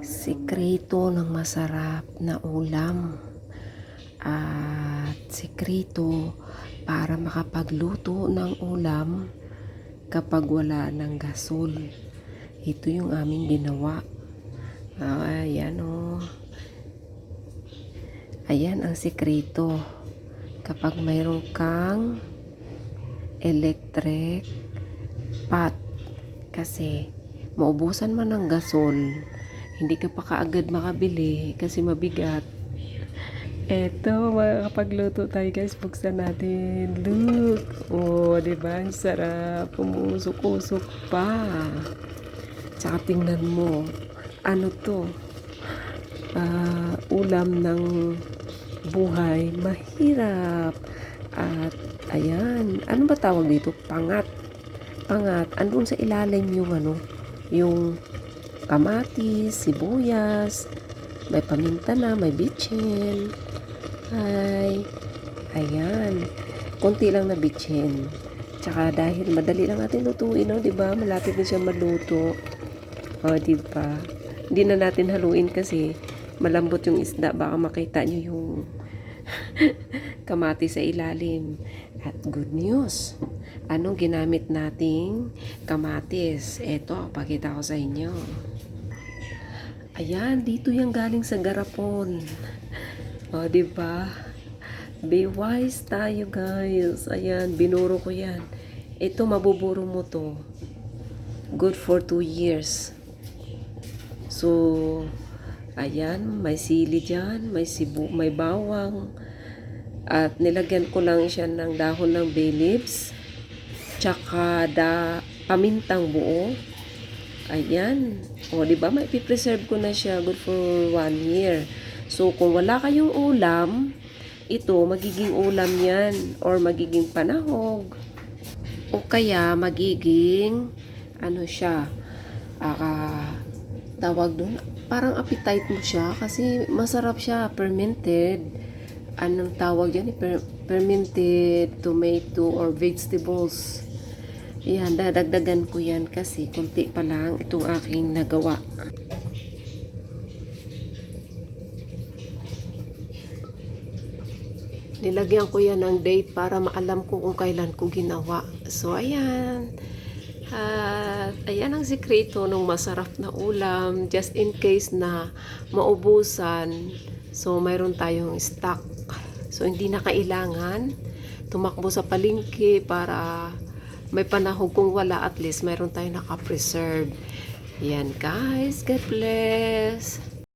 Sikreto ng masarap na ulam. At sikreto para makapagluto ng ulam kapag wala ng gasol. Ito yung aming ginawa. Ah, ayan o. Ayan ang sikreto. Kapag mayroon kang electric pot kasi maubusan man ng gasol hindi ka pa kaagad makabili kasi mabigat. Eto makakapagluto tayo guys. Buksan natin. Look! Oh di ba? Ang sarap. Umusok-usok pa. Tsaka tingnan mo. Ano to? Ah, ulam ng buhay. Mahirap. At ayan. Ano ba tawag dito? Pangat. Pangat. Andun sa ilalim yung ano? Yung kamatis sibuyas may paminta na may bitchin. Ay ayan. Konti lang na bitchin. Tsaka dahil madali lang natin lutuin no di ba? Malapit na siya maluto. O di ba? Hindi na natin haluin kasi malambot yung isda. Baka makita nyo yung kamatis sa ilalim. At good news anong ginamit nating kamatis? Eto pakita ko sa inyo. Ayan dito yung galing sa garapon. O di ba be wise tayo guys. Ayan binuro ko yan. Ito mabuburo mo to. Good for 2 years. So ayan may sili dyan may sibu may bawang. At nilagyan ko lang siya ng dahon ng bay leaves tsaka da pamintang buo. Ayan. O di ba? May preserve ko na siya. Good for one year. So kung wala kayong ulam ito magiging ulam yan. Or magiging panahog. O kaya magiging ano siya ah, tawag doon parang appetite mo siya. Kasi masarap siya. Fermented. Anong tawag yan? Per- fermented tomato or vegetables yan dadagdagan ko yan kasi konti pa lang itong aking nagawa. Nilagyan ko yan ng date para maalam ko kung kailan ko ginawa. So ayan. At ayan ang sikreto ng masarap na ulam. Just in case na maubusan so mayroon tayong stock. So hindi na kailangan tumakbo sa palengke para may panahon kung wala at least mayroon tayong nakapreserve. Yan guys. God bless